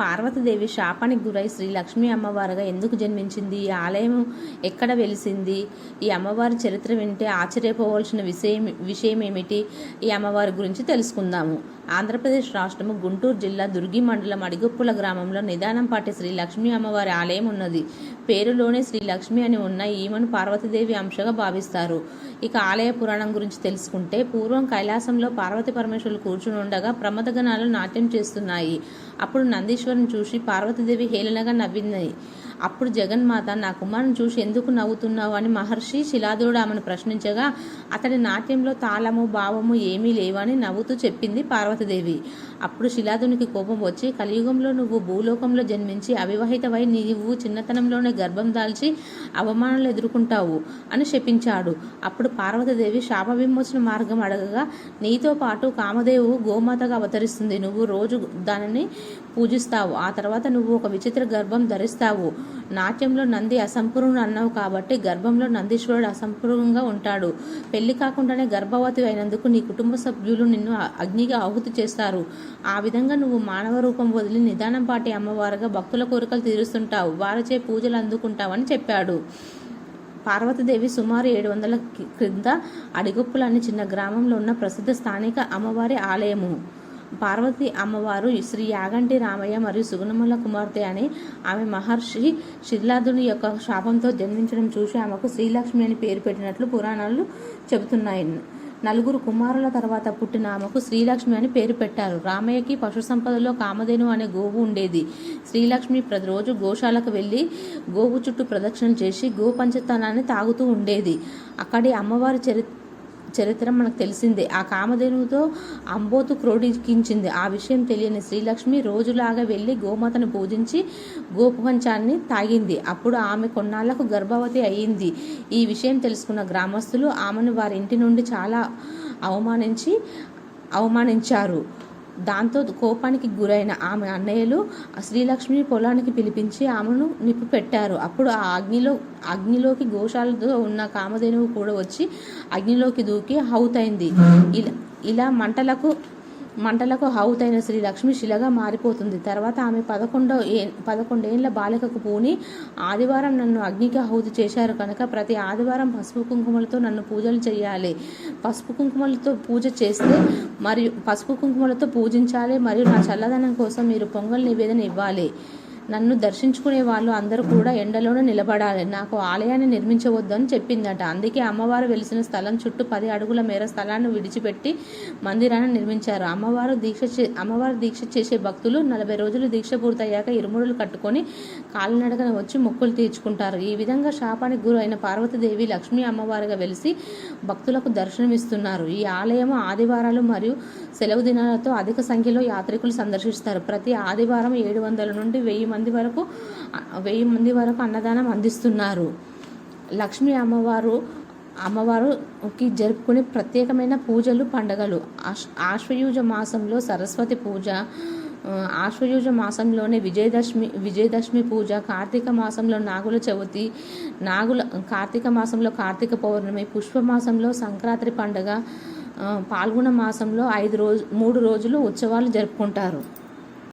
పార్వతీదేవి శాపానికి గురై శ్రీ లక్ష్మీ అమ్మవారుగా ఎందుకు జన్మించింది? ఈ ఆలయం ఎక్కడ వెలిసింది? ఈ అమ్మవారి చరిత్ర వింటే ఆశ్చర్యపోవలసిన విషయం విషయం ఏమిటి ఈ అమ్మవారి గురించి తెలుసుకుందాము. ఆంధ్రప్రదేశ్ రాష్ట్రము గుంటూరు జిల్లా దుర్గి మండలం అడిగొప్పుల గ్రామంలో నిదానం పాటి శ్రీ లక్ష్మీ అమ్మవారి ఆలయం ఉన్నది. పేరులోనే శ్రీ లక్ష్మి అని ఉన్న ఈమెను పార్వతీదేవి అంశగా భావిస్తారు. ఇక ఆలయ పురాణం గురించి తెలుసుకుంటే పూర్వం కైలాసంలో పార్వతీ పరమేశ్వరులు కూర్చుని ఉండగా ప్రమదగణాలు నాట్యం చేస్తున్నాయి. అప్పుడు పరమేశ్వరుని చూసి పార్వతీదేవి హేళనగా నవ్వింది. అప్పుడు జగన్మాత నా కుమారుని చూసి ఎందుకు నవ్వుతున్నావు? అని మహర్షి శిలాదుడు ఆమెను ప్రశ్నించగా అతడి నాట్యంలో తాళము భావము ఏమీ లేవని నవ్వుతూ చెప్పింది పార్వతీదేవి. అప్పుడు శిలాదునికి కోపం వచ్చి కలియుగంలో నువ్వు భూలోకంలో జన్మించి అవివాహితవై నీవు చిన్నతనంలోనే గర్భం దాల్చి అవమానాలు ఎదుర్కొంటావు అని శపించాడు. అప్పుడు పార్వతీదేవి శాప విమోచన మార్గం అడగగా నీతో పాటు కామదేవు గోమాతగా అవతరిస్తుంది. నువ్వు రోజు దానిని పూజిస్తావు. ఆ తర్వాత నువ్వు ఒక విచిత్ర గర్భం ధరిస్తావు. నాట్యంలో నంది అసంపూర్ణుడు అన్నావు కాబట్టి గర్భంలో నందీశ్వరుడు అసంపూర్ణంగా ఉంటాడు. పెళ్ళి కాకుండానే గర్భవతి అయినందుకు నీ కుటుంబ సభ్యులు నిన్ను అగ్నిగా ఆహుతి చేస్తారు. ఆ విధంగా నువ్వు మానవ రూపం వదిలి నిదానం పాటి అమ్మవారుగా భక్తుల కోరికలు తీరుస్తుంటావు. వారిచే పూజలు అందుకుంటావని చెప్పాడు. పార్వతీదేవి సుమారు ఏడు వందల క్రింద అడిగొప్పులు అనే చిన్న గ్రామంలో ఉన్న ప్రసిద్ధ స్థానిక అమ్మవారి ఆలయము. పార్వతి అమ్మవారు శ్రీ యాగంటి రామయ్య మరియు సుగుణముల కుమార్తె అని ఆమె మహర్షి శిథిలాదుని యొక్క శాపంతో జన్మించడం చూసి ఆమెకు శ్రీలక్ష్మి అని పేరు పెట్టినట్లు పురాణాలు చెబుతున్నాయి. నలుగురు కుమారుల తర్వాత పుట్టిన ఆమెకు శ్రీలక్ష్మి అని పేరు పెట్టారు. రామయ్యకి పశు సంపదలో కామధేను అనే గోవు ఉండేది. శ్రీలక్ష్మి ప్రతిరోజు గోశాలకు వెళ్ళి గోవు చుట్టూ ప్రదక్షిణ చేసి గోపంచతనాన్ని తాగుతూ ఉండేది. అక్కడి అమ్మవారి చరిత్ర చరిత్ర మనకు తెలిసిందే. ఆ కామధేనువుతో అంబోతు క్రోడీకించింది ఆ విషయం తెలియని శ్రీలక్ష్మి రోజులాగా వెళ్ళి గోమాతను పూజించి గోపంచాన్ని తాగింది. అప్పుడు ఆమె కొన్నాళ్ళకు గర్భవతి అయ్యింది ఈ విషయం తెలుసుకున్న గ్రామస్తులు ఆమెను వారి ఇంటి నుండి చాలా అవమానించి అవమానించారు. దాంతో కోపానికి గురైన ఆమె అన్నయ్యలు శ్రీలక్ష్మిని పొలానికి పిలిపించి ఆమెను నిప్పు పెట్టారు అప్పుడు ఆ అగ్నిలో అగ్నిలోకి గోశాలతో ఉన్న కామధేనువు కూడా వచ్చి అగ్నిలోకి దూకి హౌతైంది. ఇలా ఇలా మంటలకు మంటలకు హౌతైన శ్రీ లక్ష్మి శిలగా మారిపోతుంది. తర్వాత ఆమె పదకొండో ఏ పదకొండేళ్ళ బాలికకు పూని ఆదివారం నన్ను అగ్నికి ఆహుతి చేశారు కనుక ప్రతి ఆదివారం పసుపు కుంకుమలతో నన్ను పూజలు చేయాలి. పసుపు కుంకుమలతో పూజ చేస్తే మరియు పసుపు కుంకుమలతో పూజించాలి మరియు నా చల్లదనం కోసం మీరు పొంగల్ నివేదన ఇవ్వాలి. నన్ను దర్శించుకునే వాళ్ళు అందరూ కూడా ఎండలోనే నిలబడాలి. నాకు ఆలయాన్ని నిర్మించవద్దని చెప్పిందట. అందుకే అమ్మవారు వెలిసిన స్థలం చుట్టూ పది అడుగుల మేర స్థలాన్ని విడిచిపెట్టి మందిరాన్ని నిర్మించారు. అమ్మవారు దీక్ష చే అమ్మవారు దీక్ష చేసే భక్తులు నలభై రోజులు దీక్ష పూర్తయ్యాక ఇరుముడులు కట్టుకొని కాలినడకన వచ్చి మొక్కులు తీర్చుకుంటారు. ఈ విధంగా శాపానికి గురు అయిన పార్వతీదేవి లక్ష్మీ అమ్మవారుగా వెలిసి భక్తులకు దర్శనమిస్తున్నారు. ఈ ఆలయం ఆదివారాలు మరియు సెలవు దినాలతో అధిక సంఖ్యలో యాత్రికులు సందర్శిస్తారు. ప్రతి ఆదివారం ఏడు వందల నుండి వెయ్యి మంది వరకు వెయ్యి మంది వరకు అన్నదానం అందిస్తున్నారు. లక్ష్మీ అమ్మవారు అమ్మవారుకి జరుపుకునే ప్రత్యేకమైన పూజలు పండగలు. ఆశ్ ఆశ్వయుజ మాసంలో సరస్వతి పూజ ఆశ్వయుజ మాసంలోనే విజయదశమి విజయదశమి పూజ కార్తీక మాసంలో నాగుల చవితి నాగుల కార్తీక మాసంలో కార్తీక పౌర్ణమి పుష్ప మాసంలో సంక్రాంతి పండుగ పాల్గొన మాసంలో ఐదు రోజు మూడు రోజులు ఉత్సవాలు జరుపుకుంటారు.